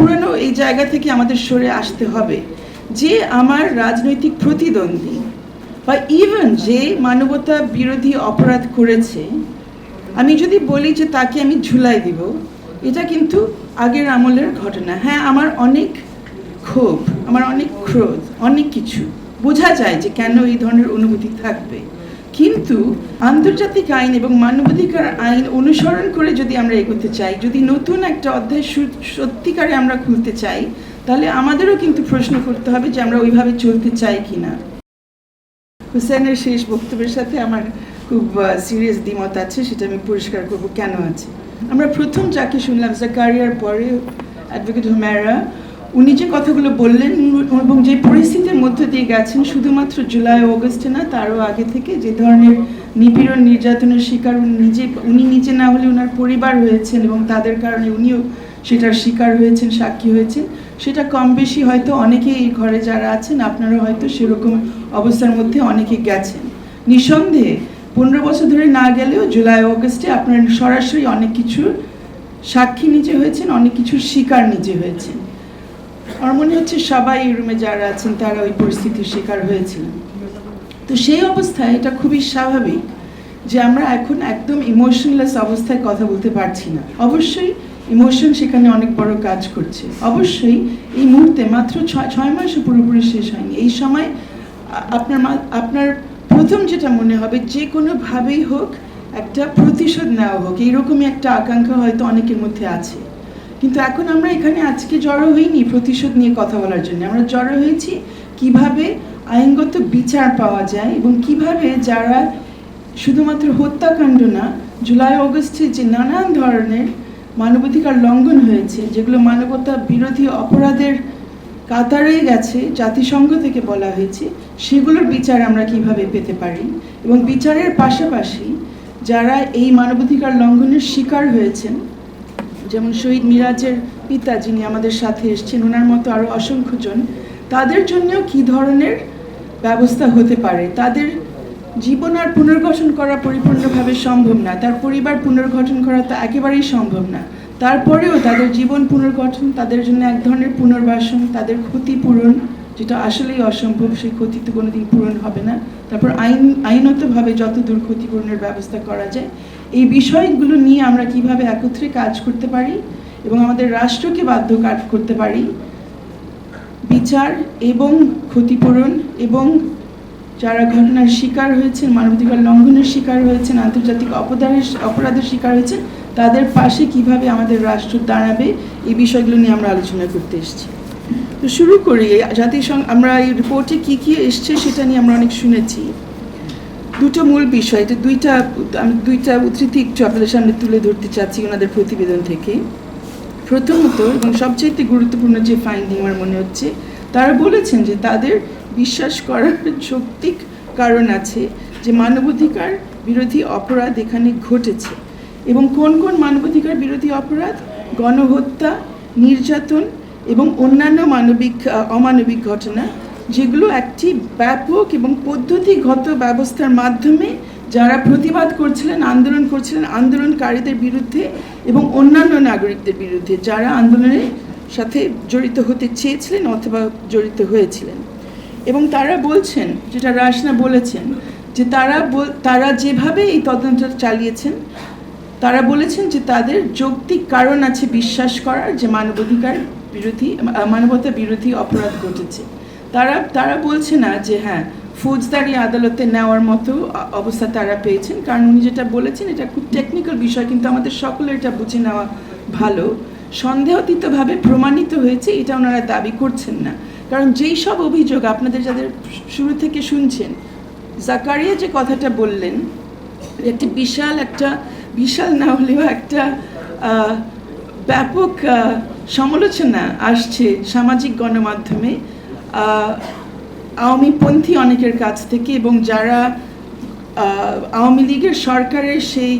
পুরনো এই জায়গা থেকে আমাদের সরে আসতে হবে যে আমার রাজনৈতিক প্রতিদ্বন্দ্বী বা ইভেন যে মানবতা বিরোধী অপরাধ করেছে, আমি যদি বলি যে তাকে আমি ঝুলাই দিব, এটা কিন্তু আগের আমলের ঘটনা। হ্যাঁ আমার অনেক ক্ষোভ, আমার অনেক ক্রোধ, অনেক কিছু। বোঝা যায় যে কেন এই ধরনের অনুভূতি থাকবে। কিন্তু আন্তর্জাতিক আইন এবং মানবাধিকার আইন অনুসরণ করে যদি আমরা এগোতে চাই, যদি নতুন একটা অধ্যায় সত্যিকারে আমরা খুলতে চাই, তাহলে আমাদেরও কিন্তু প্রশ্ন করতে হবে যে আমরা ওইভাবে চলতে চাই কিনা। হুসেনের শেষ বক্তব্যের সাথে আমার খুব সিরিয়াস দ্বিমত আছে, সেটা আমি পরিষ্কার করব, কেন আছে? আমরা প্রথম যাকে শুনলাম, জাকারিয়ার পরে অ্যাডভোকেট হুমেরা উনি যে কথাগুলো বললেন, এবং যে পরিস্থিতির মধ্য দিয়ে গেছেন, শুধুমাত্র জুলাই, অগস্টে না, তারও আগে থেকে যে ধরনের নিপীড়ন, নির্যাতনের শিকার উনি নিজে উনি নিজে না হলে ওনার পরিবার হয়েছেন এবং তাদের কারণে উনিও সেটার শিকার হয়েছেন, সাক্ষী হয়েছেন। সেটা কম বেশি হয়তো অনেকেই এই ঘরে যারা আছেন, আপনারা হয়তো সেরকম অবস্থার মধ্যে অনেকে গেছেন। নিঃসন্দেহে, পনেরো বছর ধরে না গেলেও জুলাই, অগস্টে আপনারা সরাসরি অনেক কিছুর সাক্ষী নিজে হয়েছেন, অনেক কিছুর শিকার নিজে হয়েছেন। আমার মনে হচ্ছে সবাই এই রুমে যারা আছেন, তারা ওই পরিস্থিতির শিকার হয়েছিলেন। তো সেই অবস্থায় এটা খুবই স্বাভাবিক যে আমরা এখন একদম ইমোশনলেস অবস্থায় কথা বলতে পারছি না। অবশ্যই ইমোশন সেখানে অনেক বড় কাজ করছে। অবশ্যই এই মুহূর্তে মাত্র ছয় মাসও পুরোপুরি শেষ হয়নি। এই সময় আপনার আপনার প্রথম যেটা মনে হবে, যে কোনোভাবেই হোক একটা প্রতিশোধ নেওয়া হোক, এইরকমই একটা আকাঙ্ক্ষা হয়তো অনেকের মধ্যে আছে। কিন্তু এখন আমরা এখানে আজকে জড়ো হইনি প্রতিশোধ নিয়ে কথা বলার জন্য। আমরা জড়ো হয়েছি কীভাবে আইনগত বিচার পাওয়া যায় এবং কীভাবে যারা শুধুমাত্র হত্যাকাণ্ড না, জুলাই, অগস্টে যে নানান ধরনের মানবাধিকার লঙ্ঘন হয়েছে, যেগুলো মানবতা বিরোধী অপরাধের কাতারে গেছে, জাতিসংঘ থেকে বলা হয়েছে, সেগুলোর বিচার আমরা কীভাবে পেতে পারি? এবং বিচারের পাশাপাশি যারা এই মানবাধিকার লঙ্ঘনের শিকার হয়েছেন যেমন শহীদ মিরাজের পিতা যিনি আমাদের সাথে এসেছেন, ওনার মতো আরও অসংখ্যজন, তাদের জন্যও কি ধরনের ব্যবস্থা হতে পারে? তাদের জীবন আর পুনর্গঠন করা পরিপূর্ণভাবে সম্ভব না। তার পরিবার পুনর্গঠন করা তো একেবারেই সম্ভব না। তারপরেও তাদের জীবন পুনর্গঠন, তাদের জন্য এক ধরনের পুনর্বাসন, তাদের ক্ষতিপূরণ যেটা আসলেই অসম্ভব, সেই ক্ষতি তো কোনোদিন পূরণ হবে না। তারপর আইন, আইনতভাবে যত দূর ক্ষতিপূরণের ব্যবস্থা করা যায় এই বিষয়গুলো নিয়ে আমরা কীভাবে একত্রে কাজ করতে পারি এবং আমাদের রাষ্ট্রকে বাধ্য কাজ করতে পারি, বিচার এবং ক্ষতিপূরণ এবং যারা ঘটনার শিকার হয়েছেন, মানবাধিকার লঙ্ঘনের শিকার হয়েছেন, আন্তর্জাতিক অপরাধের অপরাধের শিকার হয়েছেন, তাদের পাশে কীভাবে আমাদের রাষ্ট্র দাঁড়াবে, এই বিষয়গুলো নিয়ে আমরা আলোচনা করতে এসেছি। তো শুরু করি, জাতিসংঘ, আমরা এই রিপোর্টে কি কি এসছে সেটা নিয়ে আমরা অনেক শুনেছি। দুটো মূল বিষয়, এটা দুইটা, আমি দুইটা উদ্ধৃতি একটু আপনাদের সামনে তুলে ধরতে চাচ্ছি ওনাদের প্রতিবেদন থেকে। প্রথমত, এবং সবচেয়ে গুরুত্বপূর্ণ যে ফাইন্ডিং আমার মনে হচ্ছে, তারা বলেছেন যে তাদের বিশ্বাস করার যৌক্তিক কারণ আছে যে মানবাধিকার বিরোধী অপরাধ এখানে ঘটেছে। এবং কোন কোন মানবাধিকার বিরোধী অপরাধ? গণহত্যা, নির্যাতন এবং অন্যান্য মানবিক, অমানবিক ঘটনা যেগুলো একটি ব্যাপক এবং পদ্ধতিগত ব্যবস্থার মাধ্যমে যারা প্রতিবাদ করছিলেন, আন্দোলন করছিলেন, আন্দোলনকারীদের বিরুদ্ধে এবং অন্যান্য নাগরিকদের বিরুদ্ধে যারা আন্দোলনের সাথে জড়িত হতে চেয়েছিলেন অথবা জড়িত হয়েছিলেন। এবং তারা বলছেন, যেটা রাসনা বলেছেন, যে তারা তারা যেভাবে এই তদন্ত চালিয়েছেন, তারা বলেছেন যে তাদের যৌক্তিক কারণ আছে বিশ্বাস করার যে মানবাধিকার বিরোধী, মানবতা বিরোধী অপরাধ ঘটেছে। তারা তারা বলছে না যে হ্যাঁ ফৌজদারি আদালতে নেওয়ার মতো অবস্থা তারা পেয়েছেন। কারণ উনি যেটা বলেছেন, এটা খুব টেকনিক্যাল বিষয়, কিন্তু আমাদের সকলের এটা বুঝে নেওয়া ভালো। সন্দেহাতীতভাবে প্রমাণিত হয়েছে, এটা ওনারা দাবি করছেন না। কারণ যেই সব অভিযোগ আপনাদের যাদের শুরু থেকে শুনছেন, জাকারিয়া যে কথাটা বললেন, একটি বিশাল একটা, বিশাল না হলেও একটা ব্যাপক সমালোচনা আসছে সামাজিক গণমাধ্যমে আওয়ামীপন্থী অনেকের কাছ থেকে এবং যারা আওয়ামী লীগের সরকারের সেই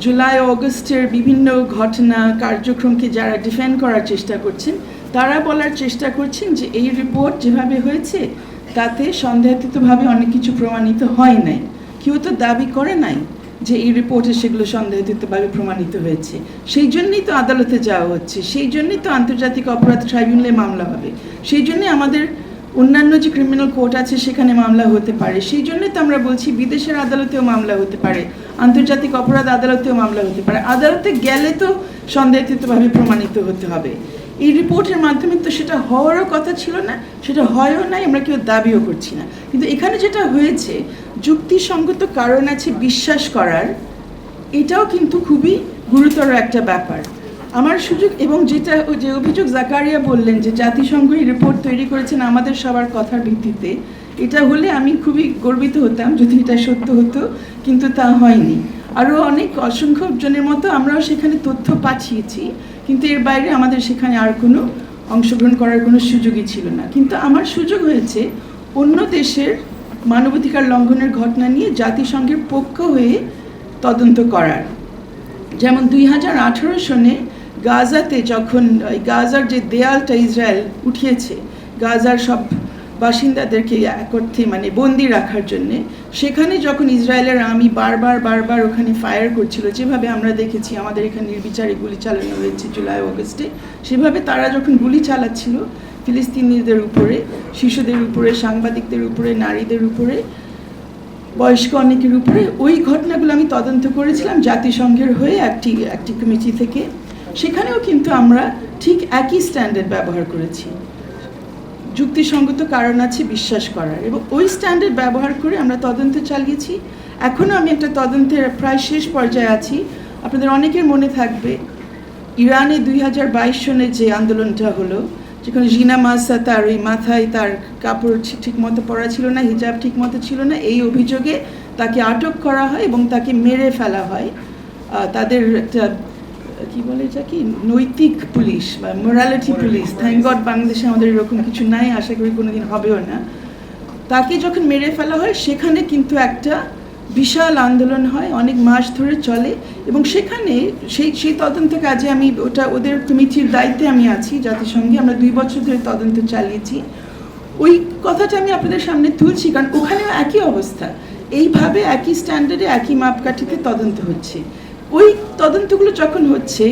জুলাই, অগস্টের বিভিন্ন ঘটনা, কার্যক্রমকে যারা ডিফেন্ড করার চেষ্টা করছেন, তারা বলার চেষ্টা করছেন যে এই রিপোর্ট যেভাবে হয়েছে, তাতে সন্দেহাতীতভাবে অনেক কিছু প্রমাণিত হয় নাই। কেউ তো দাবি করে নাই। যে এই রিপোর্টে সেগুলো সন্দেহযুক্তভাবে প্রমাণিত হয়েছে। সেই জন্যই তো আদালতে যাওয়া হচ্ছে, সেই জন্যই তো আন্তর্জাতিক অপরাধ ট্রাইব্যুনালে মামলা হবে। সেই জন্যই আমাদের অন্যান্য যে ক্রিমিনাল কোর্ট আছে সেখানে মামলা হতে পারে। সেই জন্যই তো আমরা বলছি বিদেশের আদালতেও মামলা হতে পারে, আন্তর্জাতিক অপরাধ আদালতেও মামলা হতে পারে। আদালতে গেলে তো সন্দেহযুক্তভাবে প্রমাণিত হতে হবে। এই রিপোর্টের মাধ্যমে তো সেটা হওয়ারও কথা ছিল না, সেটা হয়ও নাই, আমরা কেউ দাবিও করছি না। কিন্তু এখানে যেটা হয়েছে, যুক্তিসঙ্গত কারণ আছে বিশ্বাস করার, এটাও কিন্তু খুবই গুরুতর একটা ব্যাপার। আমার সুযোগ এবং যেটা যে অভিযোগ জাকারিয়া বললেন যে জাতিসংঘ এই রিপোর্ট তৈরি করেছেন আমাদের সবার কথার ভিত্তিতে, এটা হলে আমি খুবই গর্বিত হতাম যদি এটা সত্য হতো, কিন্তু তা হয়নি। আরও অনেক অসংখ্য জনের মতো আমরাও সেখানে তথ্য পাঠিয়েছি, কিন্তু এর বাইরে আমাদের সেখানে আর কোনো অংশগ্রহণ করার কোনো সুযোগই ছিল না। কিন্তু আমার সুযোগ হয়েছে অন্য দেশের মানবাধিকার লঙ্ঘনের ঘটনা নিয়ে জাতিসংঘের পক্ষ হয়ে তদন্ত করার। যেমন দুই হাজার আঠেরো সনে গাজাতে যখন গাজার যে দেয়ালটা ইসরায়েল উঠিয়েছে, গাজার সব বাসিন্দাদেরকে অর্থে মানে বন্দি রাখার জন্যে, সেখানে যখন ইসরায়েলের আমি বারবার বারবার ওখানে ফায়ার করছিল, যেভাবে আমরা দেখেছি আমাদের এখানে নির্বিচারে গুলি চালানো হয়েছে জুলাই, অগস্টে, সেভাবে তারা যখন গুলি চালাচ্ছিল ফিলিস্তিনিদের উপরে, শিশুদের উপরে, সাংবাদিকদের উপরে, নারীদের উপরে, বয়স্ক অনেকের উপরে, ওই ঘটনাগুলো আমি তদন্ত করেছিলাম জাতিসংঘের হয়ে একটি একটি কমিটি থেকে। সেখানেও কিন্তু আমরা ঠিক একই স্ট্যান্ডার্ড ব্যবহার করেছি। যুক্তিসঙ্গত কারণ আছে বিশ্বাস করার। এবং ওই স্ট্যান্ডার্ড ব্যবহার করে আমরা তদন্ত চালিয়েছি। এখনও আমি একটা তদন্তের প্রায় শেষ পর্যায়ে আছি। আপনাদের অনেকের মনে থাকবে, ইরানে দুই হাজার বাইশ সনে যে আন্দোলনটা হলো, যেখানে জিনা মাসা তার ওই মাথায় তার কাপড় ঠিক মতো পরা ছিল না, হিজাব ঠিক মতো ছিল না, এই অভিযোগে তাকে আটক করা হয় এবং তাকে মেরে ফেলা হয়। তাদের একটা কি বলে এটা কি? নৈতিক পুলিশ বা মোরালিটি পুলিশ। থ্যাংক গড বাংলাদেশে আমাদের এরকম কিছু নাই আশা করি কোনোদিন হবেও না। তাকে যখন মেরে ফেলা হয় সেখানে কিন্তু একটা বিশাল আন্দোলন হয় অনেক মাস ধরে চলে এবং সেখানে সেই সেই তদন্ত কাজে আমি ওটা ওদের কমিটির দায়িত্বে আমি আছি জাতিসংঘে। আমরা দুই বছর ধরে তদন্ত চালিয়েছি। ওই কথাটা আমি আপনাদের সামনে তুলছি কারণ ওখানেও একই অবস্থা। এইভাবে একই স্ট্যান্ডার্ডে একই মাপকাঠিতে তদন্ত হচ্ছে। ওই তদন্তগুলো যখন হচ্ছে,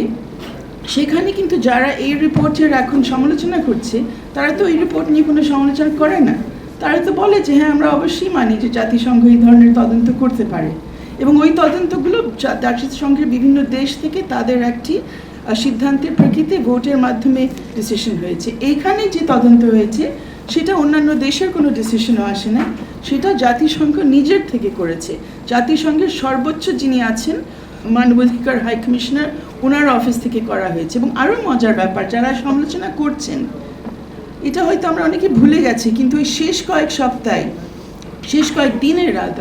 সেখানে কিন্তু যারা এই রিপোর্টের এখন সমালোচনা করছে, তারা তো এই রিপোর্ট নিয়ে কোনো সমালোচনা করে না। তারা তো বলে যে হ্যাঁ আমরা অবশ্যই মানি যে জাতিসংঘ এই ধরনের তদন্ত করতে পারে। এবং ওই তদন্তগুলো জাতিসংঘের বিভিন্ন দেশ থেকে তাদের একটি সিদ্ধান্তের প্রকৃতি ভোটের মাধ্যমে ডিসিশন হয়েছে। এইখানে যে তদন্ত হয়েছে, সেটা অন্যান্য দেশের কোনো ডিসিশনও আসে না। সেটা জাতিসংঘ নিজের থেকে করেছে। জাতিসংঘের সর্বোচ্চ যিনি আছেন মানবাধিকার হাই কমিশনার ওনার অফিস থেকে করা হয়েছে। এবং আরও মজার ব্যাপার, যারা সমালোচনা করছেন, এটা হয়তো আমরা অনেকে ভুলে গেছি, কিন্তু ওই শেষ কয়েক সপ্তাহে, শেষ কয়েক দিনের রাত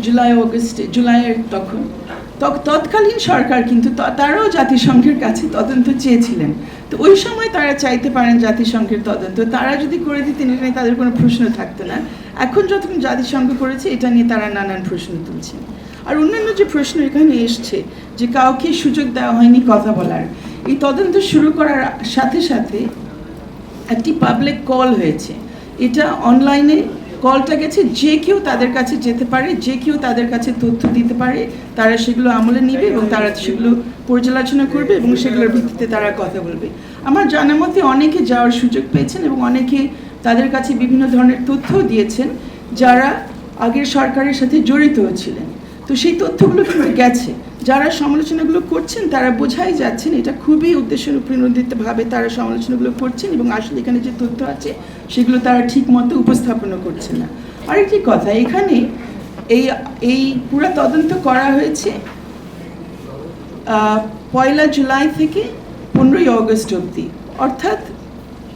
জুলাই অগস্টে জুলাইয়ের তখন তখ- তৎকালীন সরকার কিন্তু তারাও জাতিসংঘের কাছে তদন্ত চেয়েছিলেন। তো ওই সময় তারা চাইতে পারেন জাতিসংঘের তদন্ত। তারা যদি করে দিতেন, এটা নিয়ে তাদের কোনো প্রশ্ন থাকতো না। এখন যতক্ষণ জাতিসংঘ করেছে, এটা নিয়ে তারা নানান প্রশ্ন তুলছেন। আর অন্যান্য যে প্রশ্ন এখানে এসছে, যে কাউকে সুযোগ দেওয়া হয়নি কথা বলার, এই তদন্ত শুরু করার সাথে সাথে একটি পাবলিক কল হয়েছে। এটা অনলাইনে কলটা গেছে, যে কেউ তাদের কাছে যেতে পারে, যে কেউ তাদের কাছে তথ্য দিতে পারে, তারা সেগুলো আমলে নিবে এবং তারা সেগুলো পর্যালোচনা করবে এবং সেগুলোর ভিত্তিতে তারা কথা বলবে। আমার জানা মতে অনেকে যাওয়ার সুযোগ পেয়েছেন এবং অনেকে তাদের কাছে বিভিন্ন ধরনের তথ্যও দিয়েছেন, যারা আগের সরকারের সাথে জড়িত ছিলেন। তো সেই তথ্যগুলো কিন্তু গেছে? যারা সমালোচনাগুলো করছেন, তারা বোঝাই যাচ্ছেন এটা খুবই উদ্দেশ্যের উপরিণোদিতভাবে তারা সমালোচনাগুলো করছেন এবং আসলে এখানে যে তথ্য আছে, সেগুলো তারা ঠিক মতো উপস্থাপনও করছেন না। আরেকটি কথা, এখানে এই এই পুরো তদন্ত করা হয়েছে পয়লা জুলাই থেকে পনেরোই অগস্ট অবধি। অর্থাৎ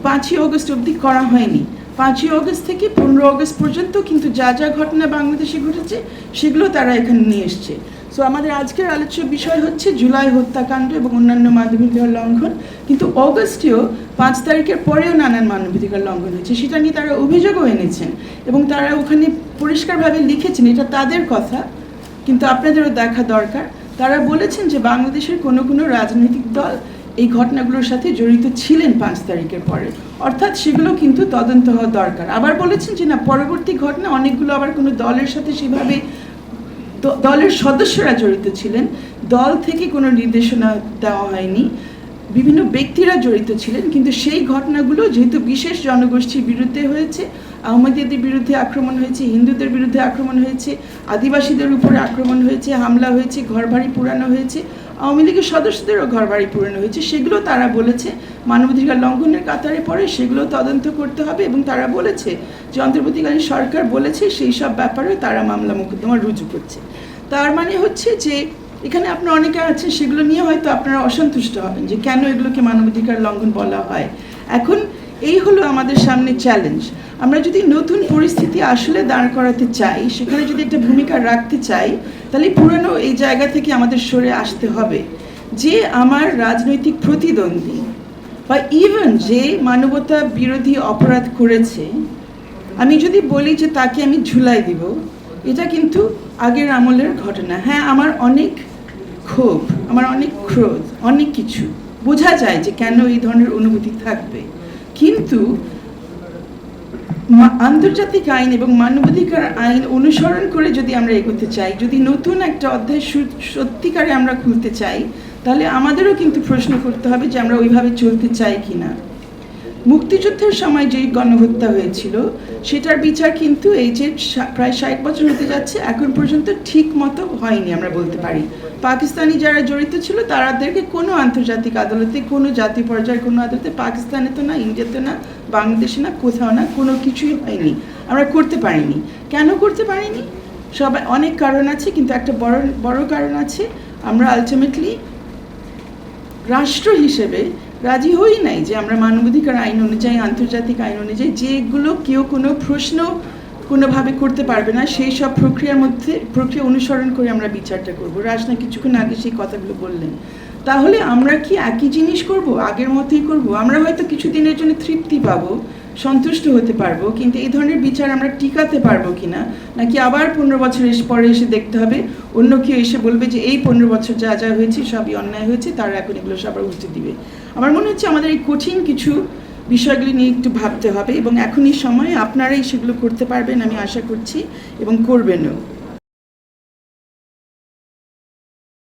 পাঁচই অগস্ট অবধি করা হয়নি। পাঁচই অগস্ট থেকে পনেরো অগস্ট পর্যন্ত কিন্তু যা যা ঘটনা বাংলাদেশে ঘটেছে, সেগুলো তারা এখানে নিয়ে এসছে। সো আমাদের আজকের আলোচ্য বিষয় হচ্ছে জুলাই হত্যাকাণ্ড এবং অন্যান্য মানবাধিকার লঙ্ঘন। কিন্তু অগস্টেও পাঁচ তারিখের পরেও নানান মানবাধিকার লঙ্ঘন হয়েছে, সেটা নিয়ে তারা অভিযোগও এনেছেন এবং তারা ওখানে পরিষ্কারভাবে লিখেছেন, এটা তাদের কথা, কিন্তু আপনাদেরও দেখা দরকার। তারা বলেছেন যে বাংলাদেশের কোনো কোনো রাজনৈতিক দল এই ঘটনাগুলোর সাথে জড়িত ছিলেন পাঁচ তারিখের পরে। অর্থাৎ সেগুলো কিন্তু তদন্ত হওয়া দরকার। আবার বলেছেন যে, না, পরবর্তী ঘটনা অনেকগুলো আবার কোনো দলের সাথে সেভাবে দলের সদস্যরা জড়িত ছিলেন। দল থেকে কোনো নির্দেশনা দেওয়া হয়নি। বিভিন্ন ব্যক্তিরা জড়িত ছিলেন, কিন্তু সেই ঘটনাগুলো যেহেতু বিশেষ জনগোষ্ঠীর বিরুদ্ধে হয়েছে, আহমদীয়দের বিরুদ্ধে আক্রমণ হয়েছে, হিন্দুদের বিরুদ্ধে আক্রমণ হয়েছে, আদিবাসীদের উপরে আক্রমণ হয়েছে, হামলা হয়েছে, ঘরবাড়ি পুরানো হয়েছে আওয়ামী লীগের সদস্যদেরও ঘরবাড়ি পুরানো হয়েছে। সেগুলো তারা বলেছে, মানবাধিকার লঙ্ঘনের কাতারে পড়ে সেগুলো তদন্ত করতে হবে এবং তারা বলেছে যে অন্তর্বর্তীকালীন সরকার বলেছে সেই সব ব্যাপারে তারা মামলা মোকদ্দমা রুজু করছে। তার মানে হচ্ছে যে, এখানে আপনার অনেকে আছেন, সেগুলো নিয়ে হয়তো আপনারা অসন্তুষ্ট হবেন যে কেন এগুলোকে মানবাধিকার লঙ্ঘন বলা হয়। এখন এই হলো আমাদের সামনে চ্যালেঞ্জ আমরা যদি নতুন পরিস্থিতি আসলে দাঁড় করাতে চাই, সেখানে যদি একটা ভূমিকা রাখতে চাই, তাহলে পুরনো এই জায়গা থেকে আমাদের সরে আসতে হবে। যে আমার রাজনৈতিক প্রতিদ্বন্দ্বী বা ইভেন যে মানবতা বিরোধী অপরাধ করেছে, আমি যদি বলি যে তাকে আমি ঝুলাই দিব, এটা কিন্তু আগের আমলের ঘটনা। হ্যাঁ আমার অনেক ক্ষোভ, আমার অনেক ক্রোধ, অনেক কিছু। বোঝা যায় যে কেন এই ধরনের অনুভূতি থাকবে। কিন্তু আন্তর্জাতিক আইন এবং মানবাধিকার আইন অনুসরণ করে যদি আমরা এগোতে চাই, যদি নতুন একটা অধ্যায় সত্যিকারে আমরা খুলতে চাই, তাহলে আমাদেরও কিন্তু প্রশ্ন করতে হবে যে আমরা ওইভাবে চলতে চাই কি না মুক্তিযুদ্ধের সময় যেই গণহত্যা হয়েছিল, সেটার বিচার কিন্তু এই যে প্রায় ষাট বছর হতে যাচ্ছে, এখন পর্যন্ত ঠিক মতো হয়নি, আমরা বলতে পারি। পাকিস্তানি যারা জড়িত ছিল তাদেরকে কোনো আন্তর্জাতিক আদালতে, কোনো জাতি পর্যায়ের কোনো আদালতে, পাকিস্তানে তো না, ইন্ডিয়াতে না, বাংলাদেশে না, কোথাও না, কোনো কিছুই হয়নি। আমরা করতে পারিনি। কেন করতে পারিনি? সবাই, অনেক কারণ আছে, কিন্তু একটা বড় বড় কারণ আছে। আমরা আলটিমেটলি রাষ্ট্র হিসেবে রাজি হই নাই যে আমরা মানবাধিকার আইন অনুযায়ী, আন্তর্জাতিক আইন অনুযায়ী যেগুলো কেউ কোনো প্রশ্ন কোনোভাবে করতে পারবে না, সেই সব প্রক্রিয়ার মধ্যে, প্রক্রিয়া অনুসরণ করে আমরা বিচারটা করব। রাজনা কিছুক্ষণ আগে সেই কথাগুলো বললেন। তাহলে আমরা কি একই জিনিস করব? আগের মতোই করব? আমরা হয়তো কিছুদিনের জন্য তৃপ্তি পাবো, সন্তুষ্ট হতে পারব, কিন্তু এই ধরনের বিচার আমরা টিকাতে পারব কিনা? নাকি আবার পনেরো বছর এসে পরে এসে দেখতে হবে? অন্য কেউ এসে বলবে যে এই পনেরো বছর যা যা হয়েছে সবই অন্যায় হয়েছে, তারা এখন এগুলো সবার উচিত দিবে। আমার মনে হচ্ছে আমাদের এই কঠিন কিছু বিষয়গুলি নিয়ে একটু ভাবতে হবে এবং এখনই সময় আপনারাই সেগুলো করতে পারবেন আমি আশা করছি এবং করবেনও।